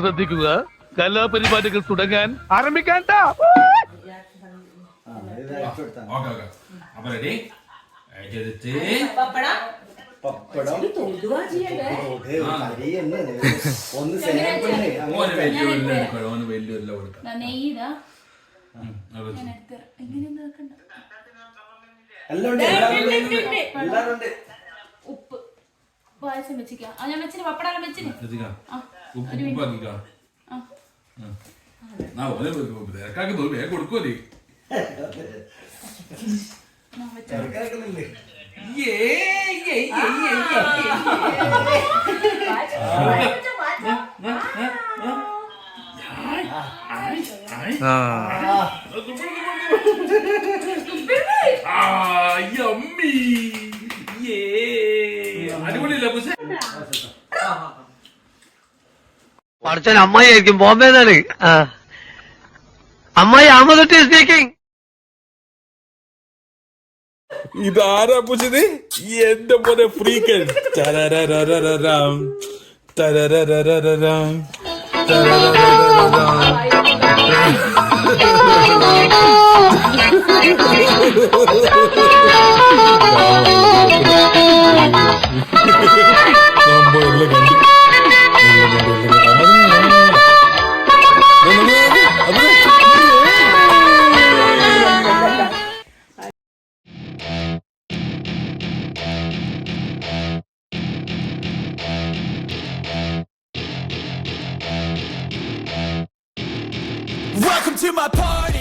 ശ്രദ്ധിക്കുക കലാപരിപാടികൾ തുടങ്ങാൻ ആരംഭിക്കാൻ എല്ലാവരും ഉപ്പ് പായസം വെച്ചിക്കാം ആ ഞാൻ വെച്ചിന് പപ്പടെല്ലാം വെച്ചിന്. എത്തിക്കാം. ആ ഉപ്പ് ഒരു ഉപ്പ് മിനിറ്റ്. പഠിച്ചാൽ അമ്മായിരിക്കും ബോംബെ എന്നാണ് അമ്മായി അഹമ്മദ് സ്പീക്കിംഗ് ഇതാരാ പൂച്ചത് എന്റെ പോലെ ഫ്രീക്കൻ. തരരരരരരം, തരരരരരരം, തരരരരരരം. Welcome to my party.